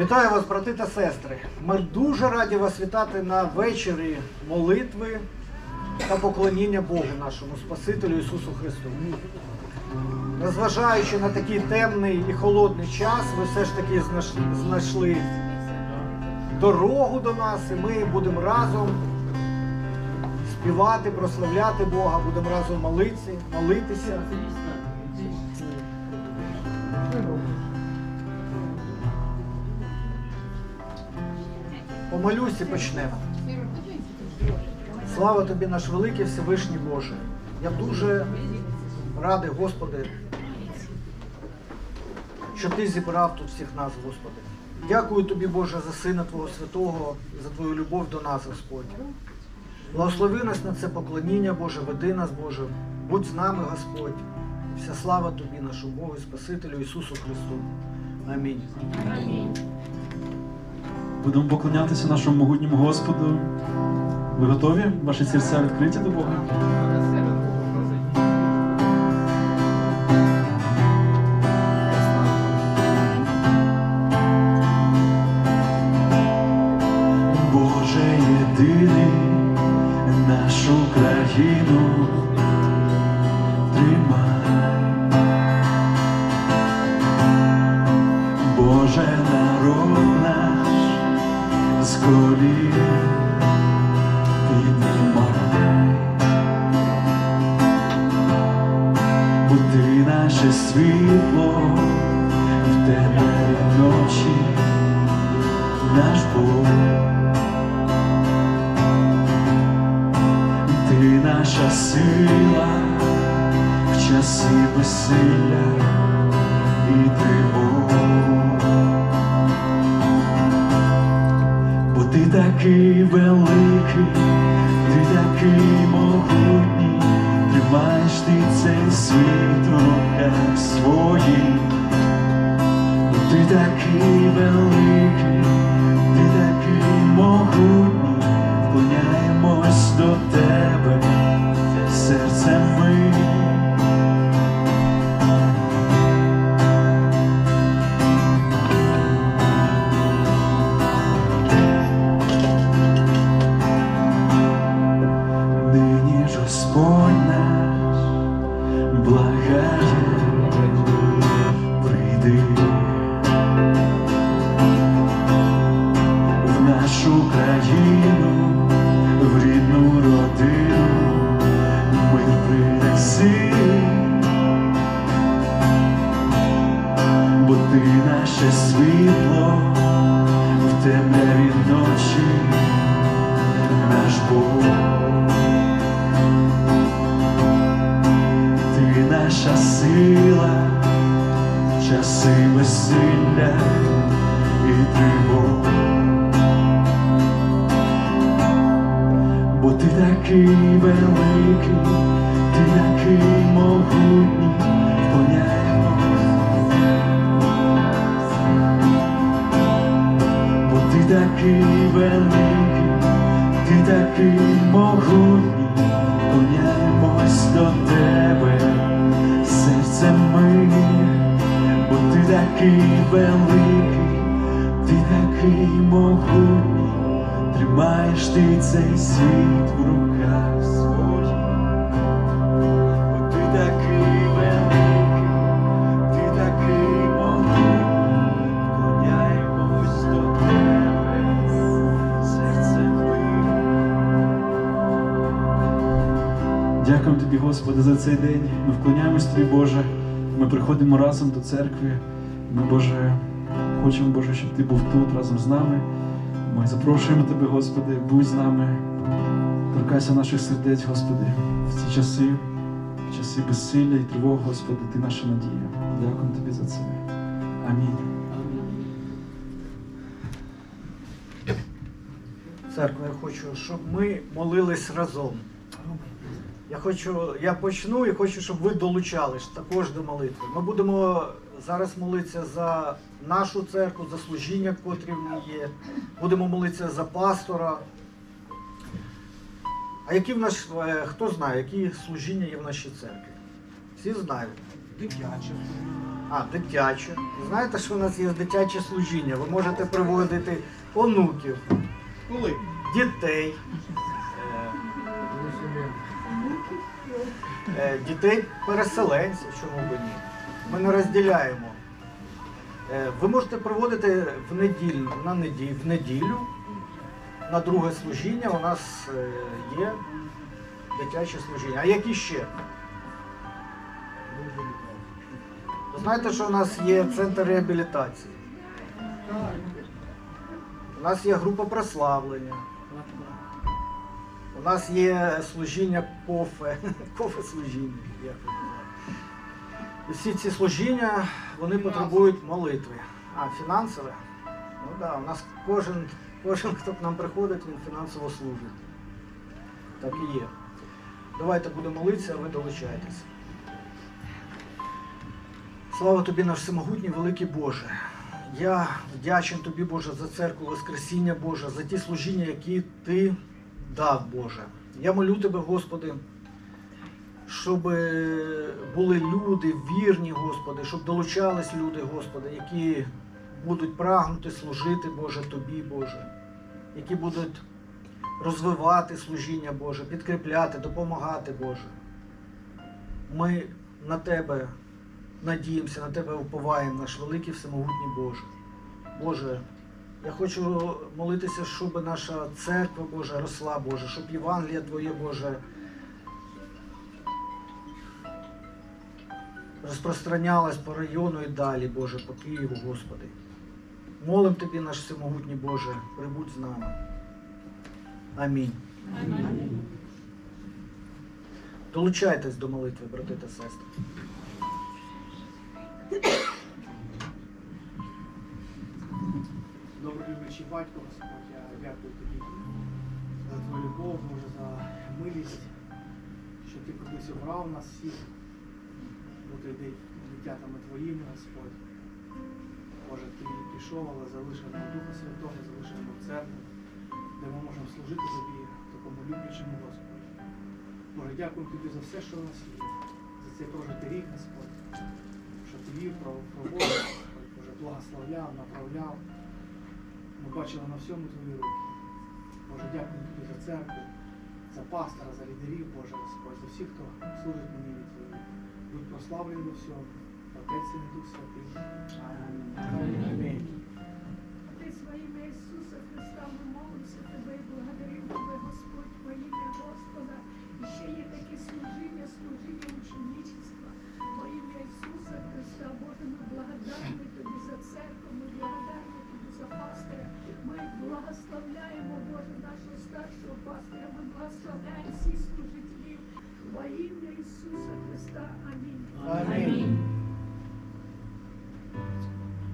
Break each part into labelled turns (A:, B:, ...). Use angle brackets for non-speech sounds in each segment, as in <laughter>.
A: Вітаю вас, брати та сестри. Ми дуже раді вас вітати на вечорі молитви та поклоніння Богу нашому Спасителю Ісусу Христу. Незважаючи на такий темний і холодний час, ви все ж таки знайшли дорогу до нас, і ми будемо разом співати, прославляти Бога, будемо разом молитися, молитися. Помолюсь і почнемо. Слава тобі, наш великий Всевишній Боже. Я дуже радий, Господи, що Ти зібрав тут всіх нас, Господи. Дякую тобі, Боже, за Сина Твого Святого, за Твою любов до нас, Господь. Благослови нас на це поклоніння, Боже, веди нас, Боже. Будь з нами, Господь. Вся слава Тобі, нашому Богу і Спасителю Ісусу Христу. Амінь.
B: Будемо поклонятися нашому могутньому Господу. Ви готові? Ваші серця відкриті до Бога? Боже єдиний, нашу країну тримай. Боже з колін піднімай, бо ти наше світло в тебе ночі, наш Бог. Ти наша сила в часи безсилля такий великий, ти такий могутній, тримаєш ти цей світ в руках своїх. Ти такий великий, ти такий могутній, вклоняємось до тебе, серцем ти наше світло в темряві ночі, наш Бог. Ти наша сила, часи весілля і тривог. Бо ти такий великий, ти такий могутній, такий великий, ти такий могутній, вклоняємось до тебе, серцем ми, бо ти такий великий, ти такий могутній, тримаєш ти цей світ в руках Господи, за цей день. Ми вклоняємось тобі, Боже. Ми приходимо разом до церкви. Ми, Боже, хочемо, Боже, щоб ти був тут разом з нами. Ми запрошуємо тебе, Господи, будь з нами. Торкайся наших сердець, Господи, в ці часи, в часи безсилля і тривог, Господи, ти наша надія. Дякуємо тобі за це. Амінь.
A: Церква, я хочу, щоб ми молились разом. Я хочу, я почну і хочу, щоб ви долучались також до молитви. Ми будемо зараз молитися за нашу церкву, за служіння, котрі в ній є. Будемо молитися за пастора. А які в нас, е, хто знає, які служіння є в нашій церкві? Всі знають.
C: Дитяче.
A: А, дитяче. Знаєте, що у нас є дитяче служіння? Ви можете приводити онуків,
C: Коли?
A: дітей, дітей переселенців, чому б ні. Ми не розділяємо. Е, Ви можете проводити в неділю, на неділю, в неділю на друге служіння у нас е, є дитяче служіння. А які ще? Ви знаєте, що у нас є центр реабілітації? У нас є група прославлення. У нас є служіння кофе, <laughs> кофе служіння. як. І всі ці служіння вони потребують молитви. А, фінансове? Ну так, да, у нас кожен, кожен, хто к нам приходить, він фінансово служить. Так і є. Давайте будемо молитися, а ви долучайтесь. Слава тобі, наш всемогутній, великий Боже. Я вдячен тобі, Боже, за церкву Воскресіння Боже, за ті служіння, які ти дав, Боже. Я молю тебе, Господи, щоб були люди вірні, Господи, щоб долучались люди, Господи, які будуть прагнути служити, Боже, Тобі, Боже, які будуть розвивати служіння Боже, підкріпляти, допомагати, Боже. Ми на Тебе надіємося, на Тебе уповаємо, наш великий всемогутній Боже. Боже, я хочу молитися, щоб наша церква Божа росла, Боже, щоб Євангелія Твоє, Боже, розпространялась по району і далі, Боже, по Києву, Господи. Молим Тобі, наш всемогутній Боже, прибудь з нами. Амінь. Долучайтесь до молитви, брати та сестри.
C: Люблячий батько, Господь, я дякую тобі за твою любов, Боже, за милість, що ти колись обрав нас всіх, бути дитятами твоїми, Господь. Боже, ти пішов, але залишив нам Духа Святого, залишив нам церкву, де ми можемо служити тобі, такому люблячому Господь. Боже, дякую тобі за все, що у нас є, за цей прожитий рік, Господь, що ти вів, проводив, Боже, благословляв, направляв. Ми бачили на всьому твої руки. Боже, дякую тобі за церкву, за пастора, за лідерів, Боже Господь, за всіх, хто служить мені від твої. Будь прославлений во всьому. Отець і Дух Святий. Амінь.
D: Во ім'я Ісуса Христа, ми молимося Тебе і благодаримо Тебе, Господь, во ім'я Господа. І ще є таке служіння, служіння ученичества. Во ім'я Ісуса Христа, Боже, ми благодарні благословляємо, Боже, нашого старшого пастиря, ми благословляємо всіх служителів. Во ім'я Ісуса Христа. Амінь.
A: Амінь.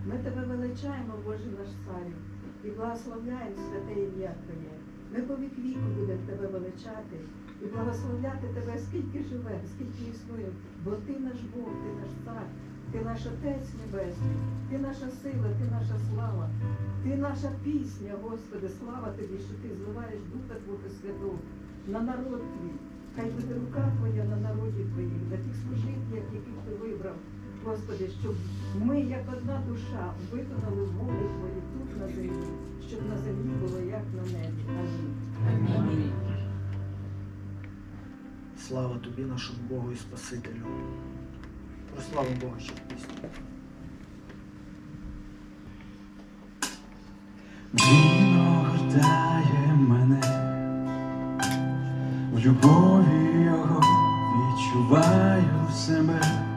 E: Ми тебе величаємо, Боже наш царю, і благословляємо святе ім'я Твоє. Ми по вік віку будемо тебе величати і благословляти тебе, скільки живемо, скільки існуємо, бо ти наш Бог, ти наш цар, ти наш Отець Небесний, ти наша сила, ти наша слава, ти наша пісня, Господи, слава тобі, що ти зливаєш Духа Твого Святого на народ твій. Хай буде рука Твоя на народі Твоїм, на тих служителях, яких ти вибрав. Господи, щоб ми, як одна душа, виконали волю Твою тут на землі, щоб на землі було як на небі. Амінь.
A: Слава тобі, нашому Богу і Спасителю. Прославимо Бога ще в пісні.
B: Він огортає мене, в любові його відчуваю себе.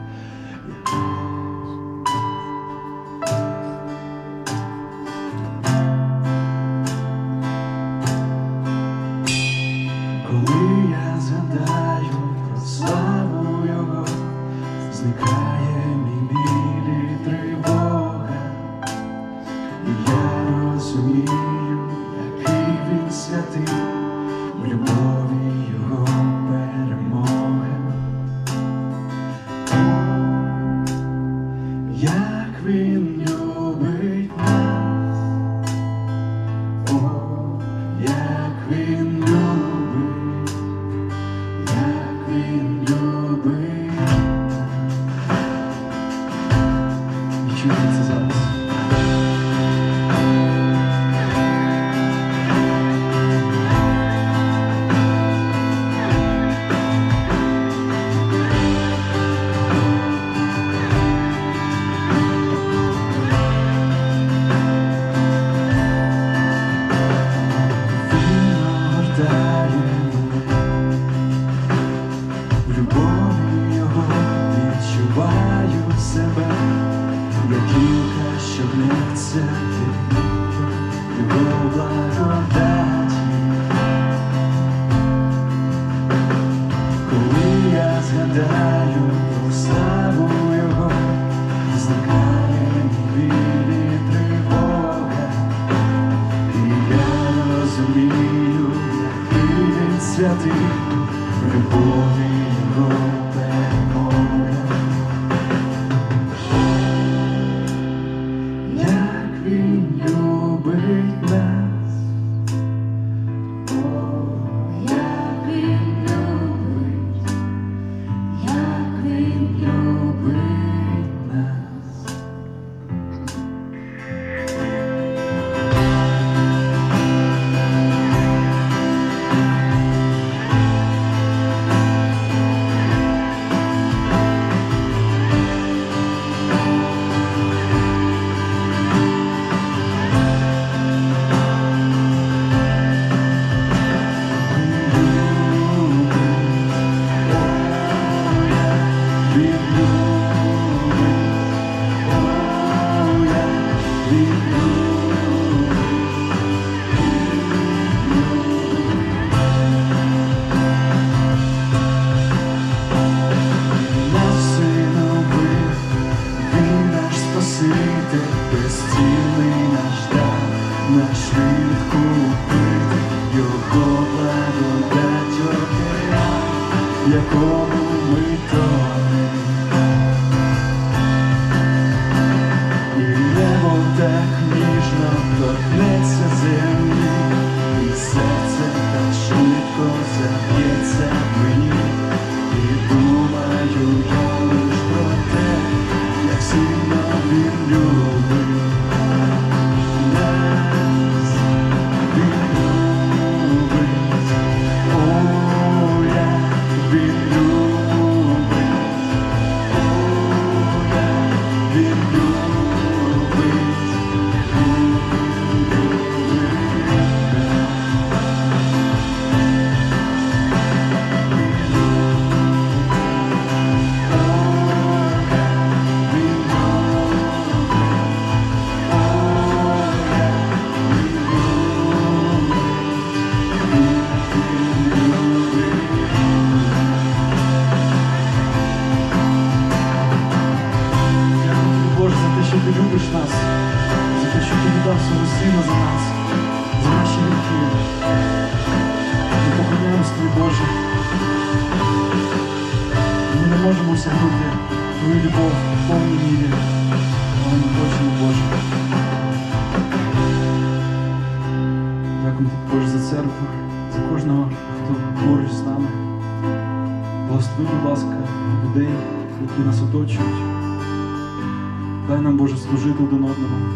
B: Боже, служити один одному,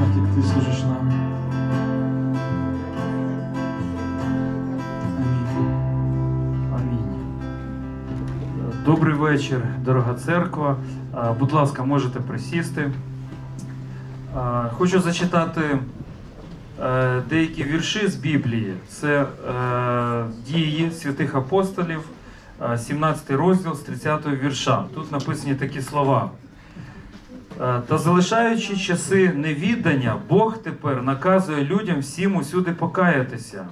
B: так як Ти служиш нам.
F: Добрий вечір, дорога церква. Будь ласка, можете присісти. Хочу зачитати е, деякі вірші з Біблії. Це е, дії святих апостолів, е, 17 розділ з 30 вірша. Тут написані такі слова. Е, Та залишаючи часи невіддання, Бог тепер наказує людям всім усюди покаятися.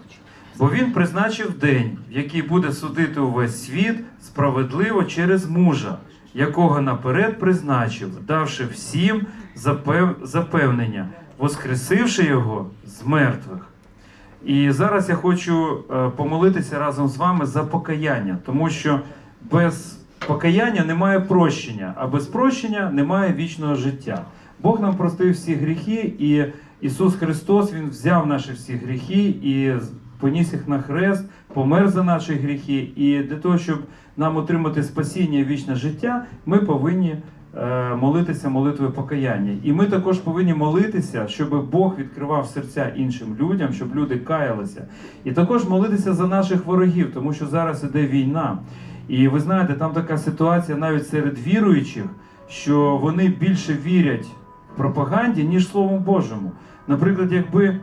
F: Бо він призначив день, в який буде судити увесь світ справедливо через мужа, якого наперед призначив, давши всім запев... запевнення, воскресивши його з мертвих. І зараз я хочу е, помолитися разом з вами за покаяння, тому що без покаяння немає прощення, а без прощення немає вічного життя. Бог нам простив всі гріхи, і Ісус Христос Він взяв наші всі гріхи і поніс їх на хрест, помер за наші гріхи. І для того, щоб нам отримати спасіння і вічне життя, ми повинні е, молитися молитвою покаяння. І ми також повинні молитися, щоб Бог відкривав серця іншим людям, щоб люди каялися. І також молитися за наших ворогів, тому що зараз іде війна. І ви знаєте, там така ситуація навіть серед віруючих, що вони більше вірять пропаганді, ніж Словом Божому. Наприклад, якби, е,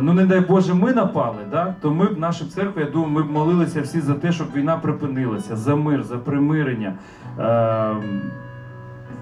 F: ну не дай Боже, ми напали, да, то ми б, наша церква, я думаю, ми б молилися всі за те, щоб війна припинилася, за мир, за примирення. Е,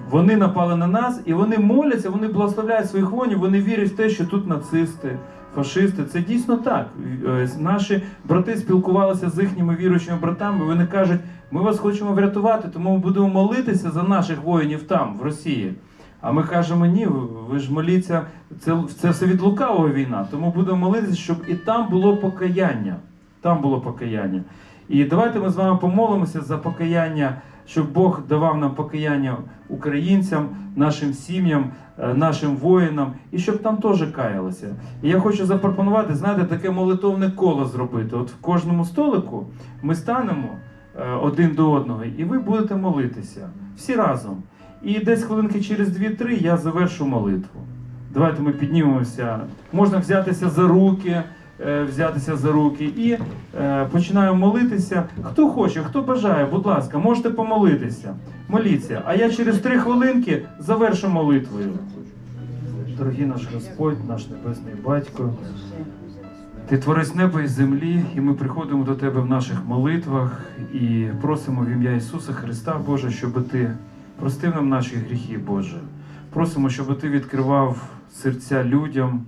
F: Вони напали на нас і вони моляться, вони благословляють своїх воїнів, вони вірять в те, що тут нацисти, фашисти. Це дійсно так. Е, Наші брати спілкувалися з їхніми віруючими братами. Вони кажуть, ми вас хочемо врятувати, тому ми будемо молитися за наших воїнів там, в Росії. А ми кажемо, ні, ви ж моліться, це, це все від лукавого війна. Тому будемо молитися, щоб і там було покаяння. Там було покаяння. І давайте ми з вами помолимося за покаяння, щоб Бог давав нам покаяння українцям, нашим сім'ям, нашим воїнам, і щоб там теж каялися. І я хочу запропонувати, знаєте, таке молитовне коло зробити. От в кожному столику ми станемо е, один до одного, і ви будете молитися всі разом. І десь хвилинки через 2-3 я завершу молитву. Давайте ми піднімемося. Можна взятися за руки, е, взятися за руки і е, починаємо молитися. Хто хоче, хто бажає, будь ласка, можете помолитися. Моліться. А я через 3 хвилинки завершу молитвою. Дорогий наш Господь, наш Небесний Батько. Ти творець неба і землі, і ми приходимо до Тебе в наших молитвах і просимо в ім'я Ісуса Христа, Боже, щоб Ти простив нам наші гріхи, Боже. Просимо, щоб Ти відкривав серця людям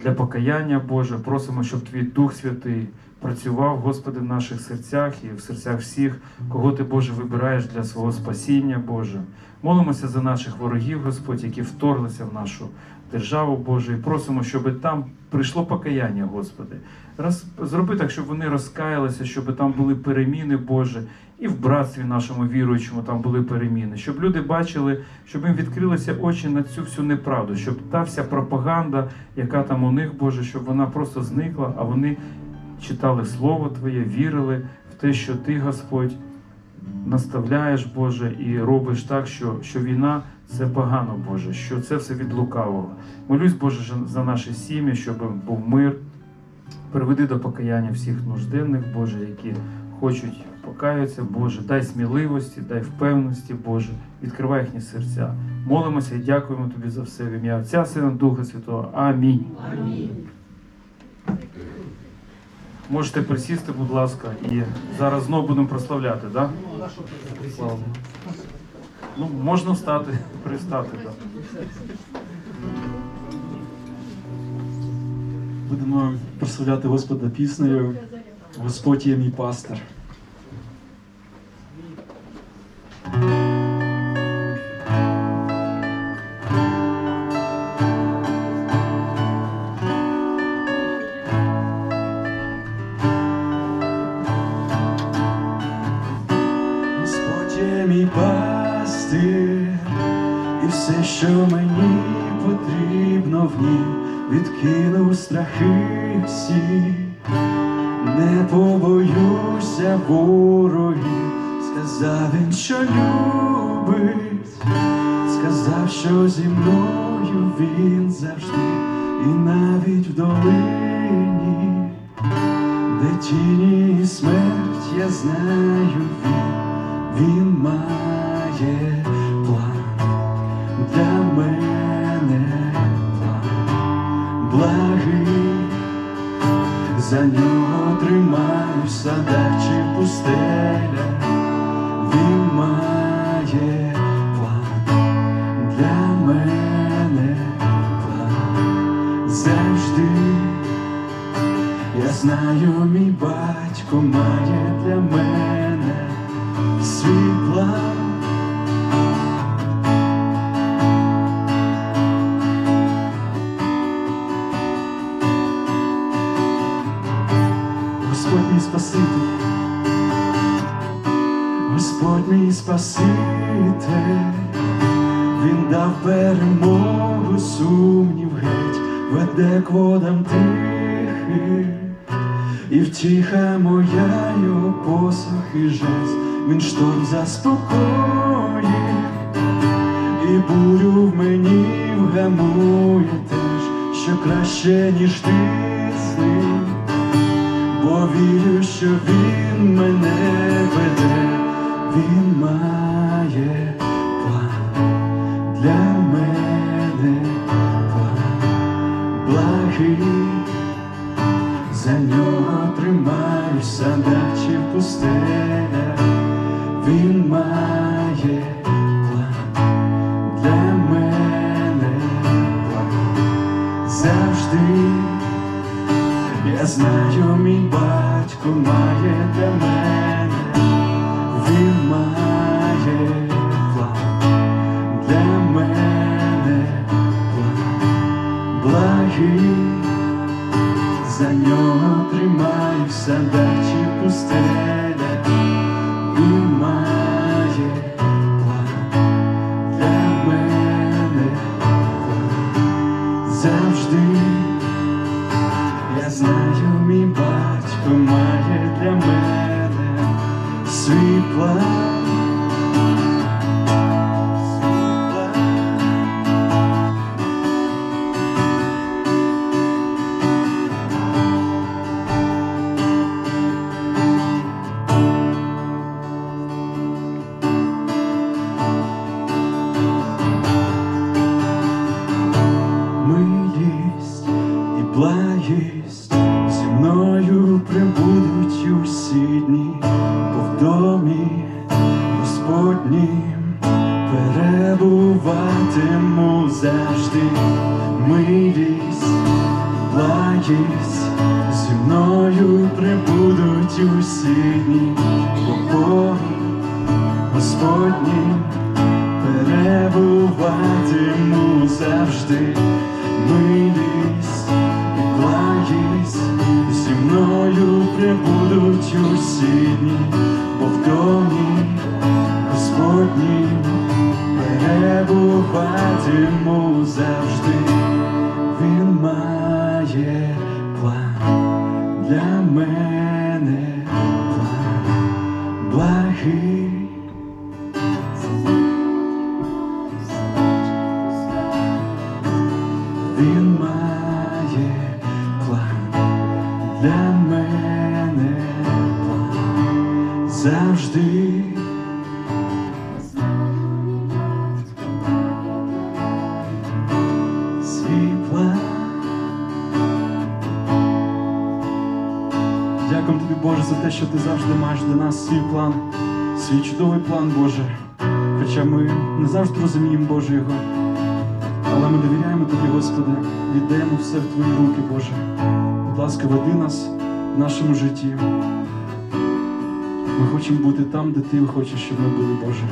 F: для покаяння, Боже. Просимо, щоб Твій Дух Святий працював, Господи, в наших серцях і в серцях всіх, кого Ти, Боже, вибираєш для свого спасіння, Боже. Молимося за наших ворогів, Господь, які вторглися в нашу державу Божу, і просимо, щоб там прийшло покаяння, Господи. Роз, зроби так, щоб вони розкаялися, щоб там були переміни, Боже, і в братстві нашому віруючому там були переміни, щоб люди бачили, щоб їм відкрилися очі на цю всю неправду, щоб та вся пропаганда, яка там у них, Боже, щоб вона просто зникла, а вони читали Слово Твоє, вірили в те, що Ти, Господь, наставляєш, Боже, і робиш так, що, що війна це погано, Боже, що це все від лукавого. Молюсь, Боже, за наші сім'ї, щоб був мир. Приведи до покаяння всіх нужденних, Боже, які хочуть покаятися, Боже, дай сміливості, дай впевненості, Боже, відкривай їхні серця. Молимося і дякуємо Тобі за все в ім'я Отця, Сина, Духа Святого. Амінь. Можете присісти, будь ласка, і зараз знову будемо прославляти, так? Да? Слава Ну, можна встати, <laughs> пристати, так.
B: Будемо прославляти Господа піснею. Господь є мій пастир. Нім, відкинув страхи всі, не побоюся ворогів, сказав він, що любить, сказав, що зі мною він завжди, і навіть в долині, де тіні і смерть, я знаю він, він має за нього тримаюся, дах чи пустеля. він має план для мене план завжди. Я знаю, мій батько має для мене шторм заспокоїть, і бурю в мені вгамує теж, що краще, ніж ти з бо вірю, що він мене веде, він має план для мене. План благий, за нього тримаюся, чи в пустелях, знаю, мій батько має для мене, він має план для мене, план благий, за нього тримаюся, дачі пустеля, не завжди розуміємо, Боже, його. Але ми довіряємо тобі, Господи, віддаємо все в Твої руки, Боже. Будь ласка, веди нас в нашому житті. Ми хочемо бути там, де Ти хочеш, щоб ми були, Боже.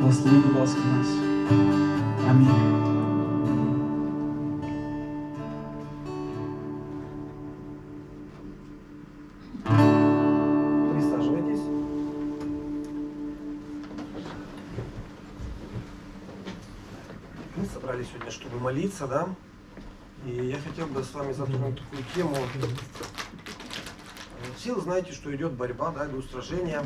B: Благослови, будь ласка, нас. Амінь.
G: сегодня, чтобы молиться, да? И я хотел бы с вами затронуть такую тему. Все вы знаете, что идет борьба, да, идут сражения.